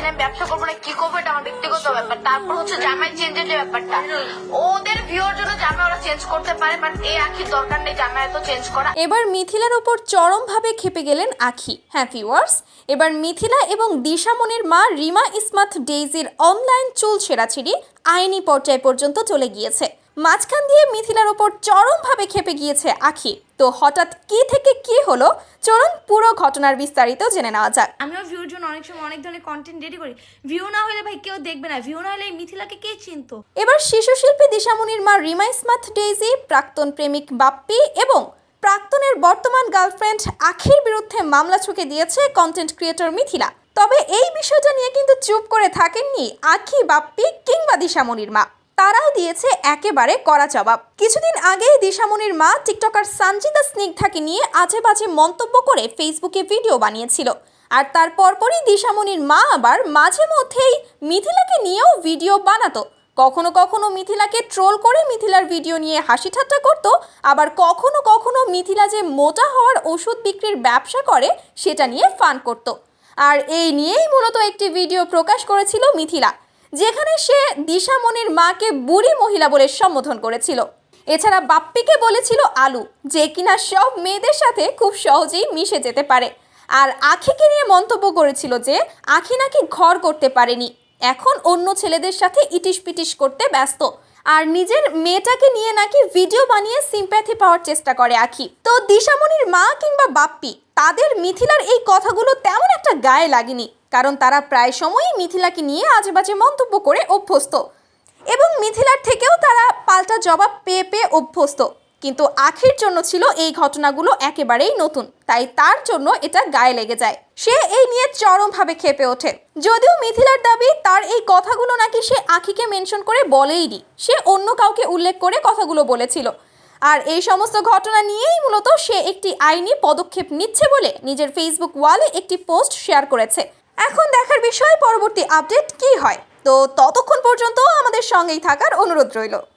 পাচ্ছি আমি ব্যবসা করব না, কি করব এটা আমার ব্যক্তিগত ব্যাপার। তারপর হচ্ছে জামাই চেঞ্জের যে ব্যাপারটা। ওদের ভিউর জন্য জামাই ওরা চেঞ্জ করতে পারে বাট এই আখির দরকার নেই জামাই এত চেঞ্জ করা। এবার মিথিলার ওপর চরমভাবে খেপে গেলেন আখি। হ্যাঁ ভিউয়ার্স এবার মিথিলা এবং দিশামনির মা রিমা ইসমাত ডেইজির অনলাইন চুল ছেঁড়াছিড়ি আইনি পর্যায় পর্যন্ত চলে গিয়েছে। মাঝখান দিয়ে মিথিলার ওপর চরমভাবে খেপে গিয়েছে আখি। তো হঠাৎ কি থেকে কি হলো চলুন পুরো ঘটনার বিস্তারিত জেনে নেওয়া যাক। আমিও ভিউর জন্য অনেক সময় অনেক ধরনের কন্টেন্ট রেডি করি। ভিউ না হলে ভাই কেউ দেখবে না। ভিউ না হলে এই মিথিলাকে কে চিনতো? এবার শিশু শিল্পী দিশামনির মা রিমা ইসমাত ডেইজি প্রাক্তন প্রেমিক বাপ্পি এবং প্রাক্তনের বর্তমান গার্লফ্রেন্ড আখির বিরুদ্ধে মামলা ছুকে দিয়েছে কন্টেন্ট ক্রিয়েটর মিথিলা। তবে এই বিষয়টা নিয়ে কিন্তু চুপ করে থাকেননি আখি বাপ্পি কিংবা দিশামনির মা। তারাও দিয়েছে একেবারে কড়া জবাব। কিছুদিন আগেই দিশামনির মা, টিকটকার সঞ্জিতা স্নিগ্ধাকে নিয়ে আজে বাজে মন্তব্য করে ফেসবুকে ভিডিও বানিয়েছিল। আর তার পরপরই দিশামনির মা আবার মাঝে মধ্যেই মিথিলাকে নিয়েও ভিডিও বানাতো। কখনো কখনো মিথিলাকে ট্রোল করে মিথিলার ভিডিও নিয়ে হাসি ঠাট্টা করত, আবার কখনো কখনো মিথিলা যে মোটা হওয়ার ওষুধ বিক্রির ব্যবসা করে, সেটা নিয়ে ফান করত। আর এই নিয়েই মূলত একটি ভিডিও প্রকাশ করেছিল মিথিলা। যেখানে সে দিশামনির মাকে বুড়ি মহিলা বলে সম্বোধন করেছিল। এছাড়া বাপ্পিকে বলেছিল আলু, যে কিনা সব মেয়েদের সাথে খুব সহজেই মিশে যেতে পারে। আর আখিকে নিয়ে মন্তব্য করেছিল যে, আখি নাকি ঘর করতে পারেনি। এখন অন্য ছেলেদের সাথে ইটিস পিটিস করতে ব্যস্ত। আর নিজের মেয়েটাকে নিয়ে নাকি ভিডিও বানিয়ে সিম্প্যাথি পাওয়ার চেষ্টা করে আখি। তো দিশামণির মা কিংবা বাপ্পি, তাদের মিথিলার এই কথাগুলো তেমন একটা গায়ে লাগেনি, কারণ তারা প্রায় সময়ই মিথিলাকে নিয়ে আজেবাজে মন্তব্য করে অভ্যস্ত। এবং মিথিলার থেকেও তারা পাল্টা জবাব পেয়ে পেয়ে অভ্যস্ত। কিন্তু আখির জন্য ছিল এই ঘটনাগুলো একেবারেই নতুন, তাই তার জন্য এটা গায়ে লেগে যায়। সে এই নিয়ে চরমভাবে খেপে ওঠে। যদিও মিথিলার দাবি, তার এই কথাগুলো নাকি সে আখিকে মেনশন করে বলেইনি, সে অন্য কাউকে উল্লেখ করে কথাগুলো বলেছিল। আর এই সমস্ত ঘটনা নিয়েই মূলত সে একটি আইনি পদক্ষেপ নিচ্ছে বলে নিজের ফেসবুক ওয়ালে একটি পোস্ট শেয়ার করেছে। এখন দেখার বিষয়, পরবর্তী আপডেট কি হয়? তো ততক্ষণ পর্যন্ত আমাদের সঙ্গেই থাকার অনুরোধ রইল।